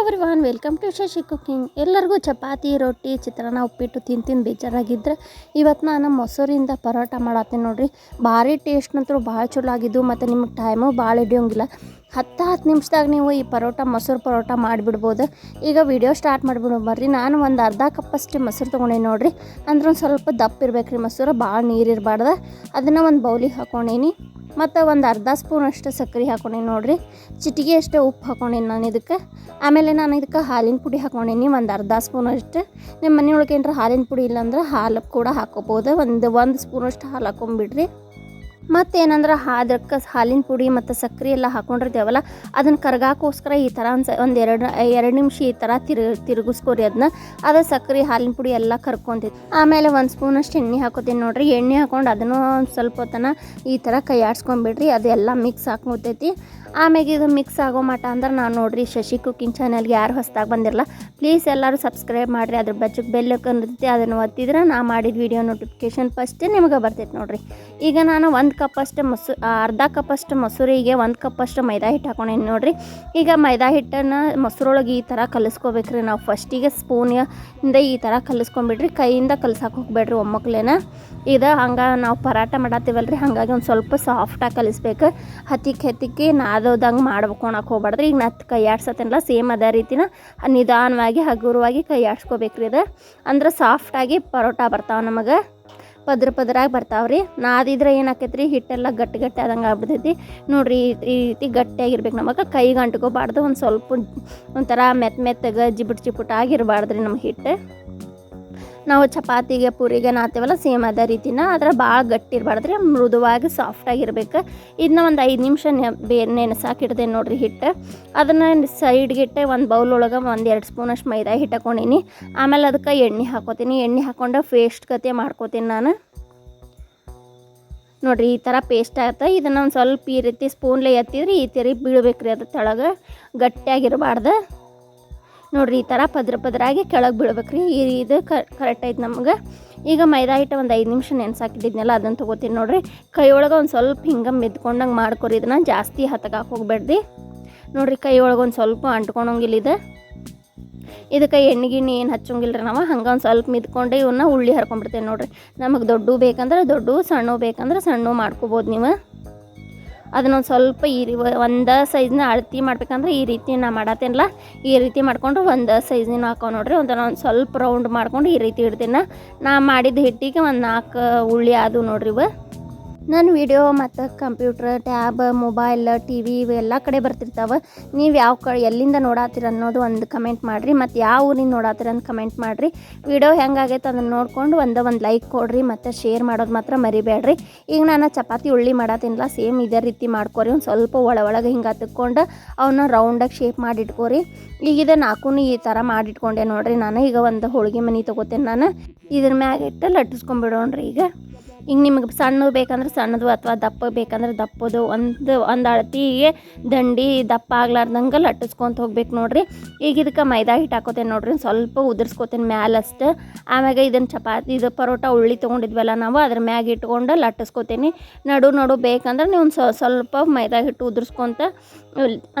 Everyone welcome to Shashi cooking ಎಲ್ಲರಿಗೂ ಚಪಾತಿ, ರೊಟ್ಟಿ, ಚಿತ್ರಾನ್ನ, ಉಪ್ಪಿಟ್ಟು ತಿಂದು ತಿಂದು ಬೇಜಾರಾಗಿದ್ರೆ ಇವತ್ತು ನಾನು ಮೊಸರಿಂದ ಪರೋಟ ಮಾಡತ್ತೀನಿ ನೋಡಿರಿ. ಭಾರಿ ಟೇಸ್ಟ್ ನಂತರ ಭಾಳ ಚಲೋ ಆಗಿದ್ದು ಮತ್ತು ನಿಮಗೆ ಟೈಮು ಭಾಳ ಹಿಡಿಯೋಂಗಿಲ್ಲ. ಹತ್ತು ಹತ್ತು ನಿಮಿಷದಾಗ ನೀವು ಈ ಪರೋಟ, ಮೊಸರು ಪರೋಟ ಮಾಡಿಬಿಡ್ಬೋದು. ಈಗ ವಿಡಿಯೋ ಸ್ಟಾರ್ಟ್ ಮಾಡಿಬಿಡು ಬರ್ರಿ. ನಾನು ಒಂದು ಅರ್ಧ ಕಪ್ಪಷ್ಟು ಮೊಸರು ತೊಗೊಂಡೇನಿ ನೋಡಿರಿ. ಅಂದ್ರೆ ಒಂದು ಸ್ವಲ್ಪ ದಪ್ಪ ಇರ್ಬೇಕು ರೀ ಮೊಸರು, ಭಾಳ ನೀರು ಇರಬಾರ್ದು. ಅದನ್ನು ಒಂದು ಬೌಲಿಗೆ ಹಾಕೊಂಡೇನಿ. ಮತ್ತು ಒಂದು ಅರ್ಧ ಸ್ಪೂನ್ ಅಷ್ಟು ಸಕ್ಕರೆ ಹಾಕೊಂಡೆ ನೋಡಿರಿ. ಚಿಟಿಗೆ ಅಷ್ಟು ಉಪ್ಪು ಹಾಕೊಂಡೀನಿ ನಾನು ಇದಕ್ಕೆ. ಆಮೇಲೆ ನಾನು ಇದಕ್ಕೆ ಹಾಲಿನ ಪುಡಿ ಹಾಕೊಂಡೀನಿ, ಒಂದು ಅರ್ಧ ಸ್ಪೂನ್ ಅಷ್ಟು. ನಿಮ್ಮ ಮನೆಯೊಳಗೆ ಏನರ ಹಾಲಿನ ಪುಡಿ ಇಲ್ಲಾಂದ್ರೆ ಹಾಲು ಕೂಡ ಹಾಕೋಬೋದು. ಒಂದು ಒಂದು ಸ್ಪೂನಷ್ಟು ಹಾಲು ಹಾಕೊಂಬಿಡ್ರಿ. ಮತ್ತೇನಂದ್ರೆ ಅದಕ್ಕೆ ಹಾಲಿನ ಪುಡಿ ಮತ್ತು ಸಕ್ಕರೆ ಎಲ್ಲ ಹಾಕೊಂಡಿರ್ತೇವಲ್ಲ, ಅದನ್ನು ಕರ್ಗಾಕೋಸ್ಕರ ಈ ಥರ ಒಂದು ಒಂದು ಎರಡು ಎರಡು ನಿಮಿಷ ಈ ಥರ ತಿರು, ತಿರುಗಿಸ್ಕೊರಿ ಅದನ್ನ ಅದೇ ಸಕ್ಕರೆ ಹಾಲಿನ ಪುಡಿ ಎಲ್ಲ ಕರ್ಕೊತೀವಿ ಆಮೇಲೆ ಒಂದು ಸ್ಪೂನಷ್ಟು ಎಣ್ಣೆ ಹಾಕೋತೀನಿ ನೋಡ್ರಿ. ಎಣ್ಣೆ ಹಾಕೊಂಡು ಅದನ್ನು ಸ್ವಲ್ಪ ಹೊತ್ತನ ಈ ಥರ ಕೈ ಅದೆಲ್ಲ ಮಿಕ್ಸ್ ಹಾಕ್ಬಿಡ್ತೈತಿ ಆಮ್ಯಾಗ ಇದು ಮಿಕ್ಸ್ ಆಗೋ ಮಟ್ಟ ಅಂದ್ರೆ ನಾನು ನೋಡ್ರಿ ಶಶಿ ಕುಕ್ಕಿಂಗ್ ಚಾನಲ್ಗೆ ಯಾರು ಹೊಸ್ದಾಗಿ ಬಂದಿರಲ್ಲ ಪ್ಲೀಸ್ ಎಲ್ಲರೂ ಸಬ್ಸ್ಕ್ರೈಬ್ ಮಾಡಿರಿ. ಅದ್ರ ಬಚ್ಚಕ್ಕೆ ಬೆಲ್ ಇರ್ತೈತಿ, ಅದನ್ನು ಒತ್ತಿದ್ರೆ ನಾ ಮಾಡಿದ ವಿಡಿಯೋ ನೋಟಿಫಿಕೇಶನ್ ಫಸ್ಟ್ ನಿಮಗೆ ಬರ್ತೈತೆ ನೋಡಿರಿ. ಈಗ ನಾನು ಒಂದು ಕಪ್ಪಷ್ಟು ಮೊಸರು ಅರ್ಧ ಕಪ್ಪಷ್ಟು ಮೊಸರಿಗೆ ಒಂದು ಕಪ್ಪಷ್ಟು ಮೈದಾ ಹಿಟ್ಟು ಹಾಕೊಂಡೇನಿ ನೋಡಿರಿ. ಈಗ ಮೈದಾ ಹಿಟ್ಟನ್ನು ಮೊಸರೊಳಗೆ ಈ ಥರ ಕಲಿಸ್ಕೋಬೇಕ್ರಿ. ನಾವು ಫಸ್ಟಿಗೆ ಸ್ಪೂನಿಂದ ಈ ಥರ ಕಲಿಸ್ಕೊಂಬಿಡ್ರಿ ಕೈಯಿಂದ ಕಲ್ಸಕ್ಕೆ ಹೋಗ್ಬೇಡ್ರಿ ಒಮ್ಮಕ್ಲೇನ. ಇದು ಹಂಗೆ ನಾವು ಪರಾಟ ಮಾಡತ್ತೀವಲ್ರಿ. ಹಾಗಾಗಿ ಒಂದು ಸ್ವಲ್ಪ ಸಾಫ್ಟಾಗಿ ಕಲಿಸ್ಬೇಕು. ಹತ್ತಿಕ್ಕೆ ಹತ್ತಿಕ್ಕಿ ನಾದೋದಂಗೆ ಮಾಡ್ಬೇಕು ಅನ್ನಕ್ಕೆ ಹೋಗ್ಬಾರ್ದ್ರಿ. ಈಗ ನತ್ತು ಕೈ ಆಡ್ಸತ್ತೇನಲ್ಲ, ಸೇಮ್ ಅದೇ ರೀತಿನ ನಿಧಾನವಾಗಿ, ಹಗುರವಾಗಿ ಕೈ ಆಡ್ಸ್ಕೋಬೇಕ್ರಿ ಇದು ಅಂದ್ರೆ ಸಾಫ್ಟಾಗಿ ಪರೋಟ ಬರ್ತಾವೆ ನಮಗೆ. ಪದ್ರ ಪದ್ರಾಗಿ ಬರ್ತಾವ್ರಿ. ನಾದಿದ್ರೆ ಏನಾಕೈತ್ರಿ, ಹಿಟ್ಟೆಲ್ಲ ಗಟ್ಟಿ ಗಟ್ಟಿ ಆದಂಗೆ ಆಗ್ಬಿಡ್ತೈತಿ. ನೋಡಿರಿ, ಈ ರೀತಿ ಗಟ್ಟಿಯಾಗಿರ್ಬೇಕು ನಮಗೆ. ಕೈಗೆ ಅಂಟ್ಕೋಬಾರ್ದು ಒಂದು ಸ್ವಲ್ಪ ಒಂಥರ ಮೆತ್ತ ಮೆತ್ತಗೆ ಜಿಬಿಟ್ ಜಿಬಿಟ್ ಆಗಿರಬಾರ್ದು ರೀ ನಮ್ಮ ಹಿಟ್ಟು. ನಾವು ಚಪಾತಿಗೆ, ಪೂರಿಗೆ ನಾತೇವಲ್ಲ ಸೇಮ್ ಅದೇ ರೀತಿನ. ಆದ್ರೆ ಭಾಳ ಗಟ್ಟಿ ಇರಬಾರ್ದ್ರಿ, ಮೃದುವಾಗಿ ಸಾಫ್ಟಾಗಿರ್ಬೇಕು ಇದನ್ನ ಒಂದು ಐದು ನಿಮಿಷ ಬೇ ನೆನೆಸಾಕಿಡ್ದೆ ನೋಡ್ರಿ ಹಿಟ್ಟು. ಅದನ್ನು ಸೈಡ್ಗೆ ಇಟ್ಟೆ ಒಂದು ಬೌಲ್ ಒಳಗೆ ಒಂದು ಎರಡು ಸ್ಪೂನಷ್ಟು ಮೈದಾ ಹಿಟ್ಟು ಹಾಕೊಂಡಿನಿ. ಆಮೇಲೆ ಅದಕ್ಕೆ ಎಣ್ಣೆ ಹಾಕೋತೀನಿ. ಎಣ್ಣೆ ಹಾಕೊಂಡು ಪೇಸ್ಟ್ ಕತೆ ಮಾಡ್ಕೋತೀನಿ ನಾನು. ನೋಡಿರಿ ಈ ಥರ ಪೇಸ್ಟ್ ಆಗುತ್ತೆ ಇದನ್ನು ಒಂದು ಸ್ವಲ್ಪ ಈ ರೀತಿ ಸ್ಪೂನ್ಲೆ ಎತ್ತಿದ್ರೆ ಈ ಥರ ಬೀಳ್ಬೇಕು ರೀ ಅದು ತೆಳಗೆ. ಗಟ್ಟಿಯಾಗಿರಬಾರ್ದು ನೋಡ್ರಿ, ಈ ಥರ ಪದ್ರ ಪದರಾಗಿ ಕೆಳಗೆ ಬಿಡ್ಬೇಕ್ರಿ ಈ ಇದು ಕರೆಕ್ಟ್ ಐತೆ ನಮ್ಗೆ. ಈಗ ಮೈದಾ ಹಿಟ್ಟು ಒಂದು ಐದು ನಿಮಿಷ ನೆನ್ಸಾಕಿದ್ದಿದ್ನೆಲ್ಲ ಅದನ್ನು ತೊಗೋತೀನಿ ನೋಡಿರಿ. ಕೈಯೊಳಗೆ ಒಂದು ಸ್ವಲ್ಪ ಹಿಂಗೆ ಮೆದ್ಕೊಂಡಂಗೆ ಮಾಡ್ಕೊರಿ, ಇದನ್ನ ಜಾಸ್ತಿ ಹತ್ತಕ್ಕೆ ಹೋಗ್ಬೇಡ್ರಿ. ನೋಡ್ರಿ, ಕೈಯೊಳಗೆ ಒಂದು ಸ್ವಲ್ಪ ಅಂಟ್ಕೊಳಂಗಿಲ್ಲ ಇದು. ಇದಕ್ಕೆ ಎಣ್ಣೆ ಗಿಣ್ಣೆ ಏನು ಹಚ್ಚಂಗಿಲ್ಲ ರೀ ನಾವು, ಹಂಗೆ ಒಂದು ಸ್ವಲ್ಪ ಮಿದ್ಕೊಂಡು ಇವನ್ನ ಉಳ್ಳಿ ಹರ್ಕೊಂಡ್ಬಿಡ್ತೇವೆ ನೋಡಿರಿ. ನಮಗೆ ದೊಡ್ಡ ಬೇಕಂದ್ರೆ ದೊಡ್ಡ ಸಣ್ಣ ಬೇಕಂದ್ರೆ ಸಣ್ಣ ಮಾಡ್ಕೋಬೋದು ನೀವು. ಅದನ್ನೊಂದು ಸ್ವಲ್ಪ ಈ ಒಂದು ಸೈಜ್ನ ಅಳತಿ ಮಾಡ್ಬೇಕಂದ್ರೆ ಈ ರೀತಿ ನಾ ಮಾಡತ್ತೇನಲ್ಲ ಈ ರೀತಿ ಮಾಡಿಕೊಂಡು ಒಂದು ಸೈಜ್ನ ಹಾಕೋ ನೋಡ್ರಿ. ಒಂದು ಒಂದು ಸ್ವಲ್ಪ ರೌಂಡ್ ಮಾಡ್ಕೊಂಡು ಈ ರೀತಿ ಇಡ್ತೀನಿ. ನಾ ಮಾಡಿದ ಹಿಟ್ಟಿಗೆ ಒಂದು ನಾಲ್ಕು ಉಳ್ಳಿ ಅದು ನೋಡ್ರಿ ಇವು. ನನ್ನ ವಿಡಿಯೋ ಮತ್ತು computer tab, mobile T V ಇವೆಲ್ಲ ಕಡೆ ಬರ್ತಿರ್ತಾವೆ. ನೀವು ಯಾವ ಕ, ಎಲ್ಲಿಂದ ನೋಡಾತೀರ ಅನ್ನೋದು ಒಂದು ಕಮೆಂಟ್ ಮಾಡಿರಿ. ಮತ್ತು ಯಾವ ಊರಿಂದ ನೋಡಾತೀರ ಅಂತ ಕಮೆಂಟ್ ಮಾಡಿರಿ. ವಿಡಿಯೋ ಹೆಂಗಾಗೈತೆ ಅದನ್ನು ನೋಡ್ಕೊಂಡು ಒಂದು ಒಂದು ಲೈಕ್ ಕೊಡ್ರಿ ಮತ್ತು ಶೇರ್ ಮಾಡೋದು ಮಾತ್ರ ಮರಿಬೇಡ್ರಿ. ಈಗ ನಾನು ಚಪಾತಿ, ಉಳ್ಳಿ ಮಾಡತ್ತೀನಲ್ಲ ಸೇಮ್ ಇದೇ ರೀತಿ ಮಾಡ್ಕೊರಿ. ಒಂದು ಸ್ವಲ್ಪ ಒಳ ಒಳಗೆ ಹಿಂಗೆ ಹತ್ಕೊಂಡು ಅವನ್ನ ರೌಂಡಾಗಿ ಶೇಪ್ ಮಾಡಿ ಇಟ್ಕೋರಿ ಈಗ ಇದು ನಾಲ್ಕು ಈ ಥರ ಮಾಡಿಟ್ಕೊಂಡೆ ನೋಡಿರಿ ನಾನು. ಈಗ ಒಂದು ಹೋಳಿಗೆ ಮನೆ ತೊಗೋತೇನೆ ನಾನು. ಇದ್ರ ಮ್ಯಾಗ ಇಟ್ಟು ಲಟ್ಟಿಸ್ಕೊಂಬಿಡೋಣ್ರಿ ಈಗ. ಈಗ ನಿಮಗೆ ಸಣ್ಣ ಬೇಕಂದ್ರೆ ಸಣ್ಣದು ಅಥವಾ ದಪ್ಪ ಬೇಕಂದ್ರೆ ದಪ್ಪದು. ಒಂದು ಒಂದು ಅಳತಿಗೆ ದಂಡಿ ದಪ್ಪ ಆಗ್ಲಾರ್ದಂಗೆ ಲಟ್ಟಿಸ್ಕೊಂತ ಹೋಗ್ಬೇಕು ನೋಡ್ರಿ. ಈಗ ಇದಕ್ಕೆ ಮೈದಾ ಹಿಟ್ಟು ಹಾಕೋತೇನೆ ನೋಡ್ರಿ ಸ್ವಲ್ಪ ಸ್ವಲ್ಪ ಮ್ಯಾಲ ಅಷ್ಟು ಆಮ್ಯಾಗ ಇದನ್ನು ಚಪಾತಿ, ಇದು ಪರೋಟ, ಉಳ್ಳಿ ತೊಗೊಂಡಿದ್ವಲ್ಲ ನಾವು, ಅದ್ರ ಮ್ಯಾಗ ಇಟ್ಕೊಂಡು ಲಟ್ಟಿಸ್ಕೊತೀನಿ. ನಡು ನಡು ಬೇಕಂದ್ರೆ ನೀವು ಸ್ವಲ್ಪ ಮೈದಾ ಹಿಟ್ಟು ಉದುರ್ಸ್ಕೊತ,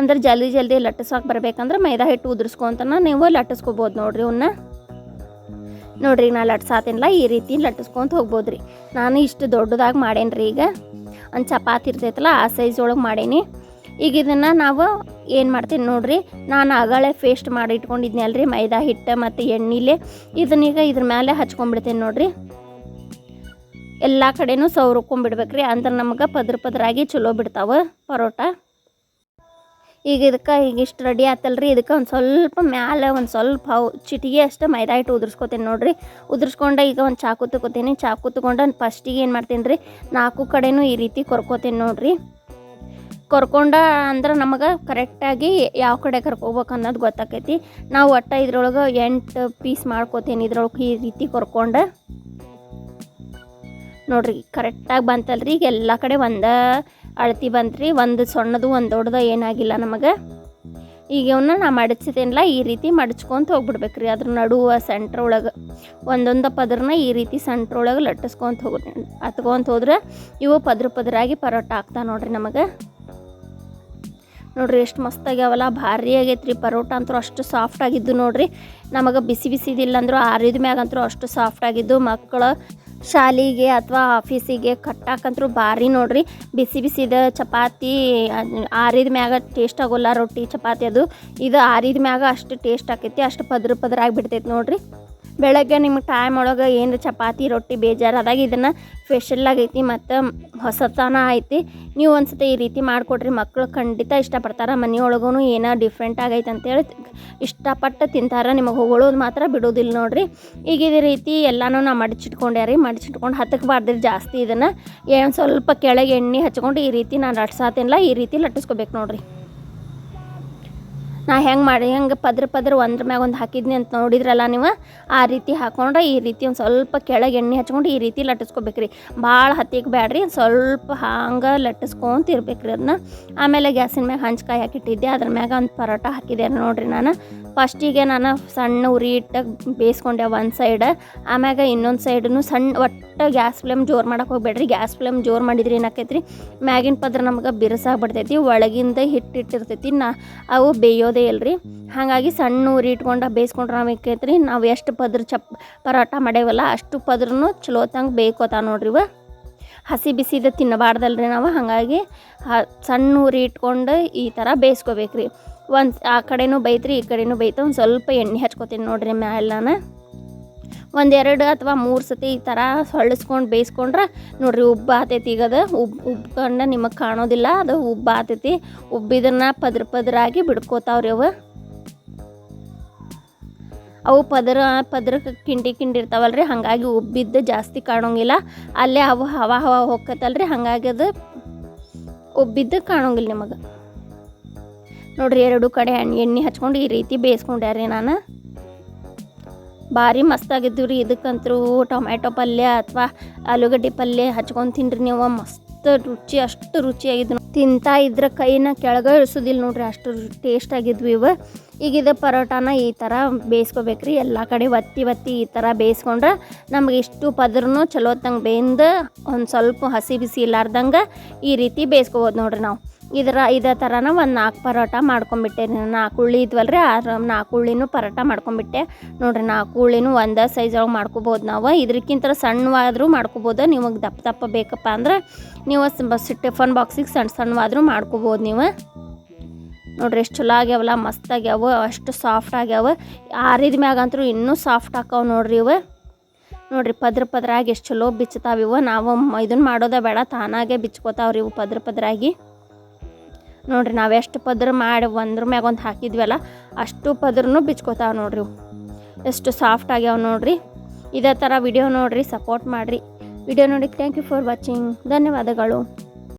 ಅಂದ್ರೆ ಜಲ್ದಿ ಜಲ್ದಿ ಲಟ್ಟಿಸೋಕೆ ಬರಬೇಕಂದ್ರೆ ಮೈದಾ ಹಿಟ್ಟು ಉದುರ್ಸ್ಕೊತನ ನೀವು ಲಟ್ಟಿಸ್ಕೊಬೋದು ನೋಡ್ರಿ ಅವನ್ನ ನೋಡ್ರಿ ನಾ ಲಟ್ಸಾತೀನಲ್ಲ ಈ ರೀತಿ ಲಟ್ಟಿಸ್ಕೊಂತ ಹೋಗ್ಬೋದು ರೀ ನಾನು ಇಷ್ಟು ದೊಡ್ಡದಾಗಿ ಮಾಡೇನಿ ರೀ ಈಗ. ಒಂದು ಚಪಾತಿ ಇರ್ತೈತಲ್ಲ, ಆ ಸೈಜ್ ಒಳಗೆ ಮಾಡೇನಿ. ಈಗ ಇದನ್ನು ನಾವು ಏನು ಮಾಡ್ತೀನಿ ನೋಡ್ರಿ, ನಾನು ಆಗಳೇ ಫೇಸ್ಟ್ ಮಾಡಿ ಇಟ್ಕೊಂಡಿದ್ನಲ್ಲ ರೀ ಮೈದಾ ಹಿಟ್ಟು ಮತ್ತು ಎಣ್ಣೆಲೆ. ಇದನ್ನೀಗ ಇದ್ರ ಮೇಲೆ ಹಚ್ಕೊಂಡ್ಬಿಡ್ತೀನಿ ನೋಡ್ರಿ. ಎಲ್ಲ ಕಡೆನೂ ಸೌರ್ಕೊಂಬಿಡ್ಬೇಕ್ರಿ ಅಂದ್ರೆ ನಮ್ಗೆ ಪದ್ರ ಪದ್ರಾಗಿ ಚಲೋ ಬಿಡ್ತಾವೆ ಪರೋಟ. ಈಗ ಇದಕ್ಕೆ ಈಗ ಇಷ್ಟು ರೆಡಿ ಆತಲ್ರಿ? ಇದಕ್ಕೆ ಒಂದು ಸ್ವಲ್ಪ ಮ್ಯಾಲೆ ಒಂದು ಸ್ವಲ್ಪ ಹೌ ಚಿಟಿಗೆ ಅಷ್ಟು ಮೈದಾ ಹಿಟ್ಟು ಉದುರ್ಸ್ಕೊತೀನಿ ನೋಡಿರಿ. ಉದುರ್ಸ್ಕೊಂಡು ಈಗ ಒಂದು ಚಾಕು ತಗೋತೀನಿ. ಚಾಕು ತಗೊಂಡು ಫಸ್ಟಿಗೆ ಏನು ಮಾಡ್ತೀನಿ ರೀ ನಾಲ್ಕು ಕಡೆನೂ ಈ ರೀತಿ ಕೊರ್ಕೋತೀನಿ ನೋಡಿರಿ. ಕೊರ್ಕೊಂಡ ಅಂದ್ರೆ ನಮಗೆ ಕರೆಕ್ಟಾಗಿ ಯಾವ ಕಡೆ ಕರ್ಕೋಬೇಕು ಅನ್ನೋದು ಗೊತ್ತಾಕೈತಿ. ನಾವು ಒಟ್ಟು ಇದ್ರೊಳಗೆ ಎಂಟು ಪೀಸ್ ಮಾಡ್ಕೋತೀನಿ ಇದ್ರೊಳಗೆ ಈ ರೀತಿ ಕೊರ್ಕೊಂಡು. ನೋಡಿರಿ ಕರೆಕ್ಟಾಗಿ ಬಂತಲ್ರಿ. ಈಗ ಎಲ್ಲ ಕಡೆ ಒಂದೇ ಅಳತಿ ಬಂತ್ರಿ. ಒಂದು ಸಣ್ಣದು, ಒಂದು ದೊಡ್ಡದು ಏನಾಗಿಲ್ಲ ನಮಗೆ. ಈಗ ಇವನ್ನ ನಾ ಮಡಚಿದೇನಲ್ಲ, ಈ ರೀತಿ ಮಡಚ್ಕೊಂತ ಹೋಗ್ಬಿಡ್ಬೇಕ್ರಿ. ಅದ್ರ ನಡುವ ಸೆಂಟ್ರ್ ಒಳಗೆ, ಒಂದೊಂದು ಪದರನ ಈ ರೀತಿ ಸೆಂಟ್ರ್ ಒಳಗೆ ಲಟ್ಟಿಸ್ಕೊಂತ ಹೋಗ್ ಹತ್ಕೊಂತ ಹೋದ್ರೆ ಇವು ಪದ್ರ ಪದರಾಗಿ ಪರೋಟ ಆಗ್ತಾವೆ ನೋಡ್ರಿ ನಮಗೆ. ನೋಡ್ರಿ ಎಷ್ಟು ಮಸ್ತ್ ಆಗ್ಯಾವಲ್ಲ, ಭಾರಿ ಆಗೈತ್ರಿ ಪರೋಟ ಅಂತೂ ಅಷ್ಟು ಸಾಫ್ಟ್ ಆಗಿದ್ದು ನೋಡ್ರಿ. ನಮಗೆ ಬಿಸಿ ಬಿಸಿದಿಲ್ಲ ಅಂದ್ರೂ, ಆರಿದ ಮ್ಯಾಗ ಅಂತೂ ಅಷ್ಟು ಸಾಫ್ಟ್ ಆಗಿದ್ದು, ಮಕ್ಕಳು ಶಾಲೆಗೆ ಅಥವಾ ಆಫೀಸಿಗೆ ಕಟ್ಟಾಕಂತೂ ಭಾರಿ ನೋಡ್ರಿ. ಬಿಸಿ ಬಿಸಿದ ಚಪಾತಿ ಆರಿದ ಮ್ಯಾಗ ಟೇಸ್ಟ್ ಆಗೋಲ್ಲ, ರೊಟ್ಟಿ, ಚಪಾತಿ ಅದು. ಇದು ಆರಿದ ಮ್ಯಾಗ ಅಷ್ಟು ಟೇಸ್ಟ್ ಆಕೈತಿ, ಅಷ್ಟು ಪದ್ರ ಪದ್ರ ಆಗಿಬಿಡ್ತೈತಿ ನೋಡ್ರಿ. ಬೆಳಗ್ಗೆ ನಿಮ್ಗೆ ಟೈಮ್ ಒಳಗೆ ಏನು ಚಪಾತಿ, ರೊಟ್ಟಿ ಬೇಜಾರಾದಾಗ ಇದನ್ನು ಸ್ಪೆಷಲ್ ಆಗೈತಿ ಮತ್ತು ಹೊಸತನ ಐತಿ. ನೀವು ಒಂದ್ಸತಿ ಈ ರೀತಿ ಮಾಡಿಕೊಡ್ರಿ. ಮಕ್ಕಳು ಖಂಡಿತ ಇಷ್ಟಪಡ್ತಾರೆ. ಮನೆಯೊಳಗೂ ಏನೋ ಡಿಫ್ರೆಂಟ್ ಆಗೈತೆ ಅಂತೇಳಿ ಇಷ್ಟಪಟ್ಟು ತಿಂತಾರೆ. ನಿಮಗೆ ಹೊಗಳೋದು ಮಾತ್ರ ಬಿಡೋದಿಲ್ಲ ನೋಡಿರಿ. ಈಗ ಇದೇ ರೀತಿ ಎಲ್ಲನೂ ನಾ ಮಡಚಿಟ್ಕೊಂಡೆ ರೀ ಮಡಚಿಟ್ಕೊಂಡು ಹತ್ತಕ್ಕೆ ಜಾಸ್ತಿ ಇದನ್ನು. ಏನು ಸ್ವಲ್ಪ ಕೆಳಗೆ ಎಣ್ಣೆ ಹಚ್ಕೊಂಡು ಈ ರೀತಿ ನಾನು ಲಟ್ಸಾತಿಲ್ಲ ಈ ರೀತಿ ಲಟ್ಟಿಸ್ಕೋಬೇಕು ನೋಡ್ರಿ. ನಾ ಹೆಂಗೆ ಮಾಡಿ, ಹೆಂಗೆ ಪದ್ರ ಪದ್ರ ಒಂದ್ರ ಮ್ಯಾಗ ಒಂದು ಹಾಕಿದ್ನಿ ಅಂತ ನೋಡಿದ್ರಲ್ಲ ನೀವು? ಆ ರೀತಿ ಹಾಕೊಂಡ್ರೆ ಈ ರೀತಿ ಒಂದು ಸ್ವಲ್ಪ ಕೆಳಗೆ ಎಣ್ಣೆ ಹಚ್ಕೊಂಡು ಈ ರೀತಿ ಲಟ್ಟಿಸ್ಕೊಬೇಕ್ರಿ. ಭಾಳ ಹತ್ತಿಗೆ ಬ್ಯಾಡ್ರಿ ಸ್ವಲ್ಪ ಹಂಗೆ ಲಟ್ಟಿಸ್ಕೊಂತ ಇರ್ಬೇಕ್ರಿ ಅದನ್ನ ಆಮೇಲೆ ಗ್ಯಾಸಿನ ಮ್ಯಾಗ ಹಂಚ್ಕಾಯಿ ಹಾಕಿಟ್ಟಿದ್ದೆ, ಅದ್ರ ಮ್ಯಾಗ ಒಂದು ಪರೋಟ ಹಾಕಿದೆ ನೋಡಿರಿ ನಾನು. ಫಸ್ಟಿಗೆ ನಾನು ಸಣ್ಣ ಉರಿ ಇಟ್ಟು ಬೇಯಿಸ್ಕೊಂಡೆ ಒಂದು ಸೈಡ್, ಆಮ್ಯಾಗ ಇನ್ನೊಂದು ಸೈಡನ್ನು ಸಣ್ಣ ಒಟ್ಟು ಗ್ಯಾಸ್ ಫ್ಲೇಮ್ ಜೋರು ಮಾಡೋಕೆ ಹೋಗ್ಬೇಡ್ರಿ. ಗ್ಯಾಸ್ ಫ್ಲೇಮ್ ಜೋರು ಮಾಡಿದ್ರಿ ಏನಾಕೈತ್ರಿ? ಮ್ಯಾಗಿನ ಪದ್ರ ನಮ್ಗೆ ಬಿರುಸಾಗ್ಬಿಡ್ತೈತಿ, ಒಳಗಿಂದ ಹಿಟ್ಟು ಇಟ್ಟಿರ್ತೈತಿ ನಾ. ಅವು ಬೇಯೋದೇ ಇಲ್ರಿ. ಹಾಗಾಗಿ ಸಣ್ಣ ಊರಿ ಇಟ್ಕೊಂಡು ಬೇಯಿಸ್ಕೊಂಡ್ರೆ ನಾವು ಏಕೈತ್ರಿ ನಾವು ಎಷ್ಟು ಪದ್ರ ಚಪ್ ಪರೋಟ ಮಾಡೇವಲ್ಲ ಅಷ್ಟು ಪದ್ರನು ಚಲೋತಂಗೆ ಬೇಯ್ಕೋತಾವ ನೋಡ್ರಿ ಇವ. ಹಸಿ ಬಿಸಿದ ತಿನ್ನಬಾರ್ದಲ್ರಿ ನಾವು, ಹಾಗಾಗಿ ಸಣ್ಣ ಊರಿ ಇಟ್ಕೊಂಡು ಈ ಥರ ಬೇಯಿಸ್ಕೋಬೇಕ್ರಿ. ಒಂದು ಆ ಕಡೆನೂ ಬೈತ್ರಿ ಈ ಕಡೆನೂ ಬೈತ ಒಂದು ಸ್ವಲ್ಪ ಎಣ್ಣೆ ಹಚ್ಕೋತೀನಿ ನೋಡ್ರಿ ಮ್ಯಾಲನ ಒಂದೆರಡು ಅಥವಾ ಮೂರು ಸತಿ ಈ ಥರ ಹೊಳ್ಳಿಸ್ಕೊಂಡು ಬೇಯಿಸ್ಕೊಂಡ್ರೆ ನೋಡ್ರಿ ಉಬ್ಬ ಆತೈತಿ ಈಗ ಅದು. ಉಬ್ ಉಬ್ಕೊಂಡು ನಿಮಗೆ ಕಾಣೋದಿಲ್ಲ, ಅದು ಉಬ್ಬು ಆತೈತಿ. ಉಬ್ಬಿದನ್ನು ಪದ್ರ ಪದರಾಗಿ ಬಿಡ್ಕೋತಾವ್ರಿ ಅವು. ಅವು ಪದರ ಪದರಕ್ಕೆ ಕಿಂಡಿ ಕಿಂಡಿ ಇರ್ತಾವಲ್ರಿ, ಹಾಗಾಗಿ ಉಬ್ಬಿದ್ದು ಜಾಸ್ತಿ ಕಾಣೋಂಗಿಲ್ಲ. ಅಲ್ಲೇ ಅವು ಹವಾ ಹವಾ ರೀ ಹಾಗಾಗಿ ಅದು ಉಬ್ಬಿದ್ದು ಕಾಣೋಂಗಿಲ್ಲ ನಿಮಗೆ. ನೋಡ್ರಿ ಎರಡು ಕಡೆ ಎಣ್ಣೆ ಹಚ್ಕೊಂಡು ಈ ರೀತಿ ಬೇಯಿಸ್ಕೊಂಡ್ಯಾರಿ ನಾನು. ಭಾರಿ ಮಸ್ತಾಗಿದ್ದು ರೀ. ಇದಕ್ಕಂತೂ ಟೊಮ್ಯಾಟೊ ಪಲ್ಯ ಅಥವಾ ಆಲೂಗಡ್ಡೆ ಪಲ್ಯ ಹಚ್ಕೊಂಡು ತಿನ್ರಿ ನೀವು. ಮಸ್ತ್ ರುಚಿ, ಅಷ್ಟು ರುಚಿಯಾಗಿದ್ದು ತಿಂತಾ ಇದ್ರೆ ಕೈನ ಕೆಳಗೆ ಇಳಿಸೋದಿಲ್ಲ ನೋಡ್ರಿ, ಅಷ್ಟು ಟೇಸ್ಟ್ ಆಗಿದ್ವಿ ಇವು. ಈಗ ಇದು ಪರೋಟಾನ ಈ ಥರ ಬೇಯಿಸ್ಕೋಬೇಕ್ರಿ. ಎಲ್ಲ ಕಡೆ ಒತ್ತಿ ಒತ್ತಿ ಈ ಥರ ಬೇಯಿಸ್ಕೊಂಡ್ರೆ ನಮ್ಗೆ ಇಷ್ಟು ಪದ್ರೂ ಚಲೋತ್ತಂಗೆ ಬೇಯಿಂದ ಒಂದು ಸ್ವಲ್ಪ ಹಸಿ ಬಿಸಿ ಇಲ್ಲಾರ್ದಂಗೆ ಈ ರೀತಿ ಬೇಯಿಸ್ಕೋಬೋದು ನೋಡ್ರಿ ನಾವು. ಇದರ ಇದೇ ಥರನ ಒಂದು ನಾಲ್ಕು ಪರೋಟ ಮಾಡ್ಕೊಂಬಿಟ್ಟೆ. ನಾಲ್ಕು ಉಳ್ಳಿ ಇದ್ವಲ್ರಿ, ಆ ನಾಲ್ಕು ಉಳ್ಳಿನೂ ಪರೋಟ ಮಾಡ್ಕೊಂಬಿಟ್ಟೆ. ನೋಡ್ರಿ ನಾಲ್ಕು ಉಳ್ಳಿನೂ ಒಂದೇ ಸೈಜ್ ಒಳಗೆ ಮಾಡ್ಕೋಬೋದು ನಾವು. ಇದಕ್ಕಿಂತ ಸಣ್ಣವಾದರೂ ಮಾಡ್ಕೋಬೋದು, ನಿಮಗೆ ದಪ್ಪ ದಪ್ಪ ಬೇಕಪ್ಪ ಅಂದ್ರೆ ನೀವು ಟಿಫನ್ ಬಾಕ್ಸಿಗೆ ಸಣ್ಣ ಸಣ್ಣವಾದರೂ ಮಾಡ್ಕೋಬೋದು ನೀವು. ನೋಡ್ರಿ ಎಷ್ಟು ಚಲೋ ಆಗ್ಯಾವಲ್ಲ, ಮಸ್ತ್ ಆಗ್ಯಾವ, ಅಷ್ಟು ಸಾಫ್ಟ್ ಆಗ್ಯಾವ. ಆರಿದ ಮ್ಯಾಗ ಅಂತೂ ಇನ್ನೂ ಸಾಫ್ಟ್ ಆಕಾವ ನೋಡ್ರಿ ಇವು. ನೋಡ್ರಿ ಪದ್ರ ಪದ್ರಾಗಿ ಎಷ್ಟು ಚಲೋ ಬಿಚ್ಚತಾವ ಇವು. ನಾವು ಇದನ್ನ ಮಾಡೋದೇ ಬೇಡ, ತಾನಾಗೆ ಬಿಚ್ಕೋತಾವ್ರಿ ಇವು ಪದ್ರ ಪದ್ರಾಗಿ. ನೋಡ್ರಿ, ನಾವು ಎಷ್ಟು ಪದ್ರ ಮಾಡಿ ಒಂದ್ರ ಮ್ಯಾಗ ಒಂದು ಹಾಕಿದ್ವಲ್ಲ, ಅಷ್ಟು ಪದ್ರೂ ಬಿಚ್ಕೋತಾವೆ ನೋಡ್ರಿ ಎಷ್ಟು ಸಾಫ್ಟ್ ಆಗ್ಯಾವ ನೋಡ್ರಿ. ಇದೇ ಥರ ವಿಡಿಯೋ ನೋಡ್ರಿ ಸಪೋರ್ಟ್ ಮಾಡಿರಿ. ವಿಡಿಯೋ ನೋಡಿ ಥ್ಯಾಂಕ್ ಯು ಫಾರ್ ವಾಚಿಂಗ್ ಧನ್ಯವಾದಗಳು.